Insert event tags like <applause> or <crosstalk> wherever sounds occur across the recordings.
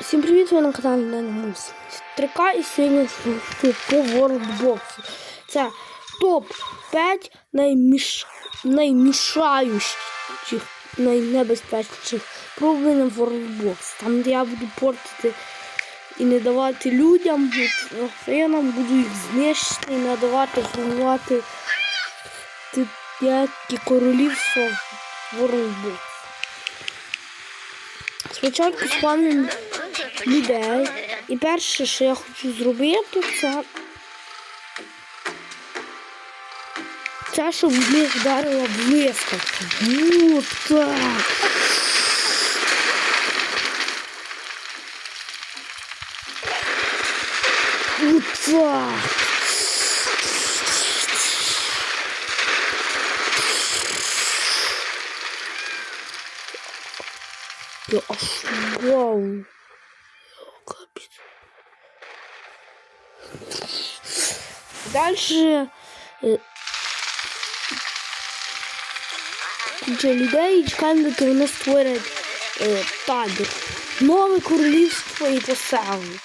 Всім привіт, ви на каналі Ненмус. 3К і сьогодні по Worldbox. Це топ-5 найміш... наймішаючих, найнебезпечніших проблем в Worldbox. Там, де я буду портити і не давати людям, я буду їх знищити і не давати формувати які королівства в Worldbox. Спочатку спавним людей. І перше, що я хочу зробити, це це, щоб в них вдарила блискавка. Так. Вот. Я аж вау. Дальше е, для людей чекаємо, доки вони створять е, табір. Нове королівство і поселення.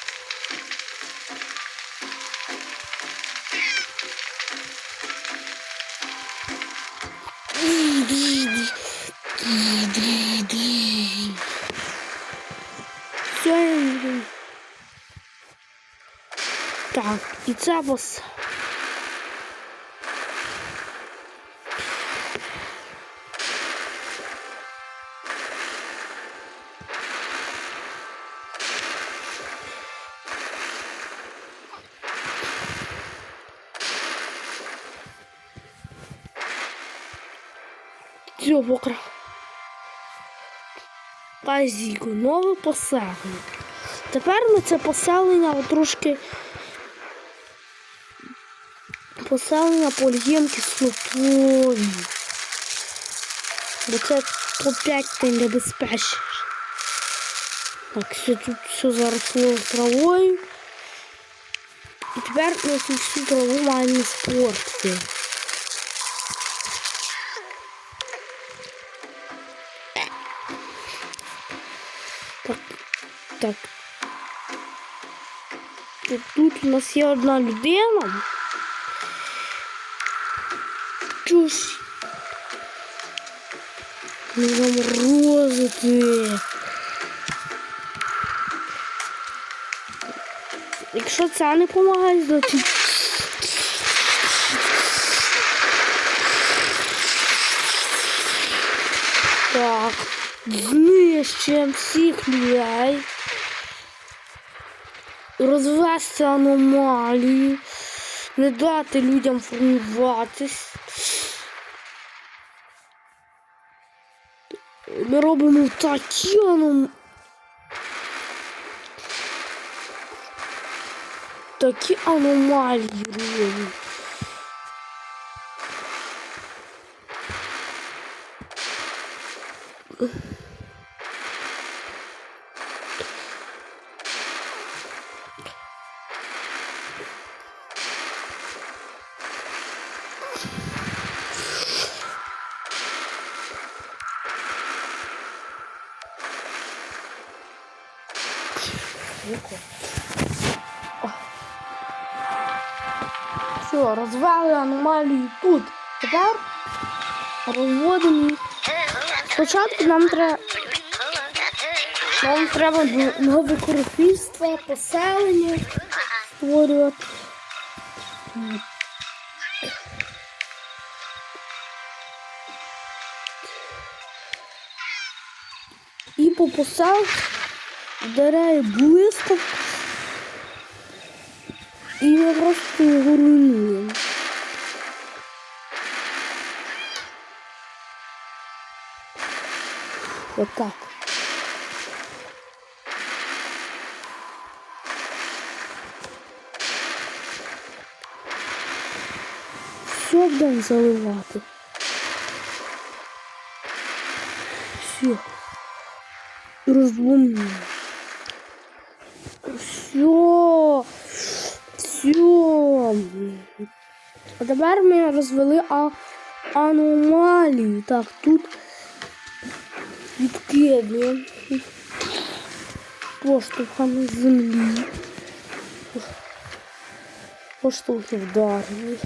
Все. І це вас. Все, покра. Казіку, нове поселення. Тепер ми це поселення трошки поселення польєм кислотою. Бо це топ-5 небезпечніше. Так, все тут все заросло травою. І тепер ми всю траву маємо спортити. Так, так. Тут у нас є одна людина. Чусь. Не заморозити. Якщо це не допомагає, значить. Так, знищуємо всіх людей. Розвести аномалію, не дати людям формуватись. Ми робимо такі аном... Такі аномалії робимо. Все, розвели аномалії тут. Тепер розводимо їх. Спочатку нам треба нам треба нове королівство, поселення створювати. І по поселку вдаряє блискавка. І ми просто його. Вот так. Все будемо заливати. Все. Розломлюємо. Все. Все. А тепер ми розвели а аномалії. Так, тут відкидуємо. поштовхами землі. Поштовхи вдарили.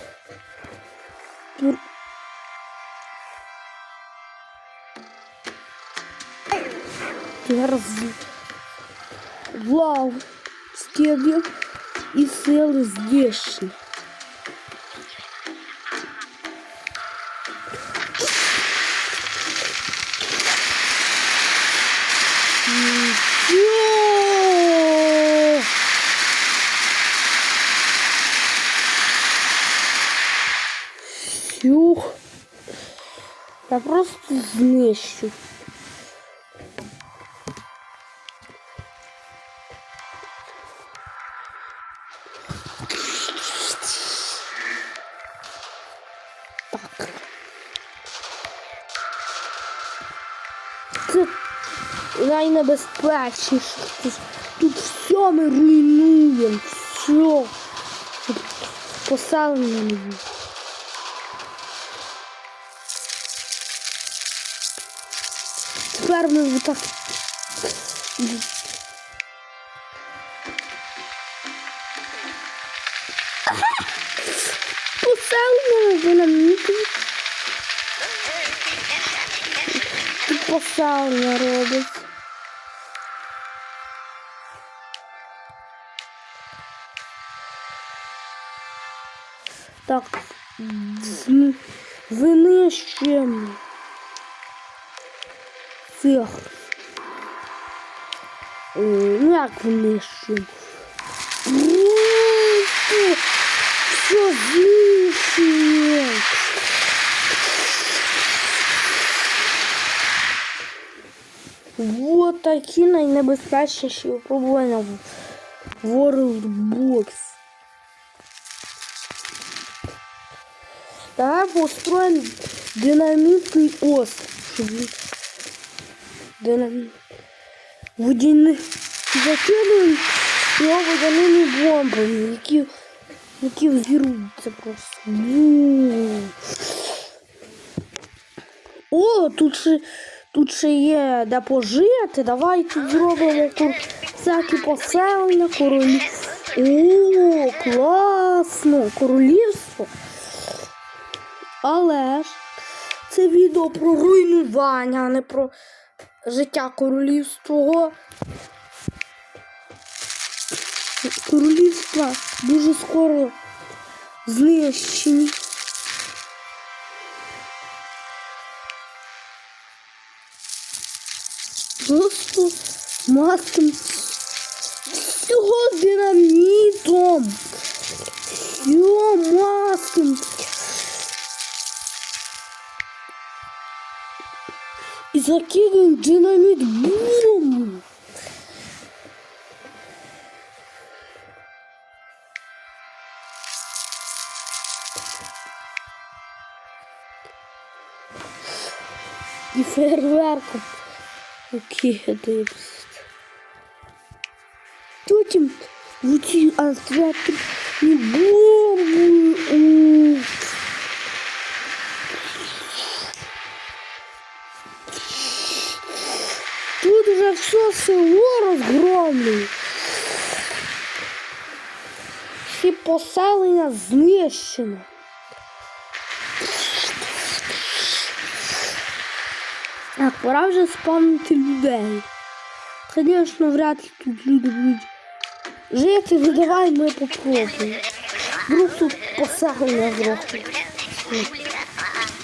Тур- Тепер з Вау! скидів и сел здешні. Фух. Я просто знищу. Найнебезпечніше. Тут, все ми руйнуємо. Все. Поселення. Тепер ми отак. Поселення динамітом. Тут поселення робить. Так, винищуємо цих. Ну, як винищуємо? Просто все знищуємо. Вот такі найнебезпечніші випробування в World Давай построим динамитный остров. Він- Динамит. Водяни. Закинуємо його водяними бомбами, які, які взірвуться просто. Ву. О, тут ще, тут ще є де пожити. Давай тут зробимо кур... всякі поселення, королі. О, класно! Королівство. Але це відео про руйнування, а не про життя королівського. Королівства дуже скоро знищені. Просто мастом всього динамітом. Все мастом. И закидываем динамит. Бум! И фейерверком. Окей, это я Потім в ці отвертки і бомбу. Уже все село розгромлено. Всі поселення знищено. Так, пора вже спавнити людей. Звісно, вряд ли тут люди будуть жити, ну давай ми попробуємо. Вдруг тут поселення зроблять.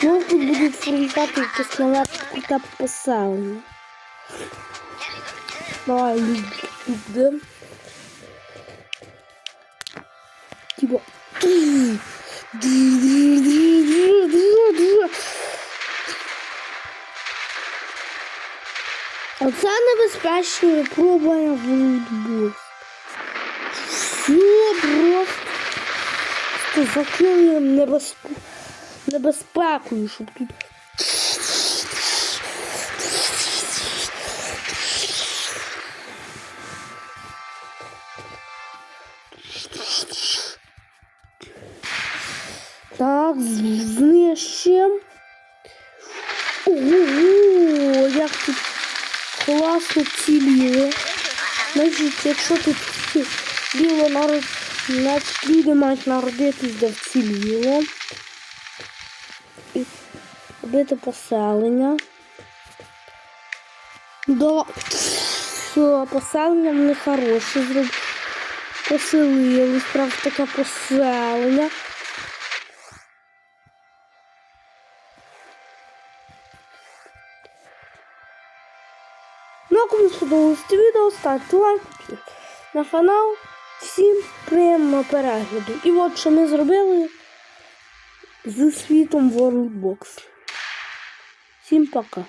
Може тут будуть формувати якесь нове поселення. Йдемо. Типа. Оце небезпечне випробування волейбол. Все просто закинуємо небезпе... небезпекою, щоб тут. Так, знищимо. Ого, як тут класно ціліє. Значить, якщо тут <laughs> вціліло народ, значить люди мають народитись, де вціліло. Робити поселення. Все, поселення в них хороше зроб... Поселились, правда, таке поселення. Ну, а кому сподобалось відео, ставте лайк на канал. Всім приємного перегляду. І от що ми зробили з світом World Box. Всім пока.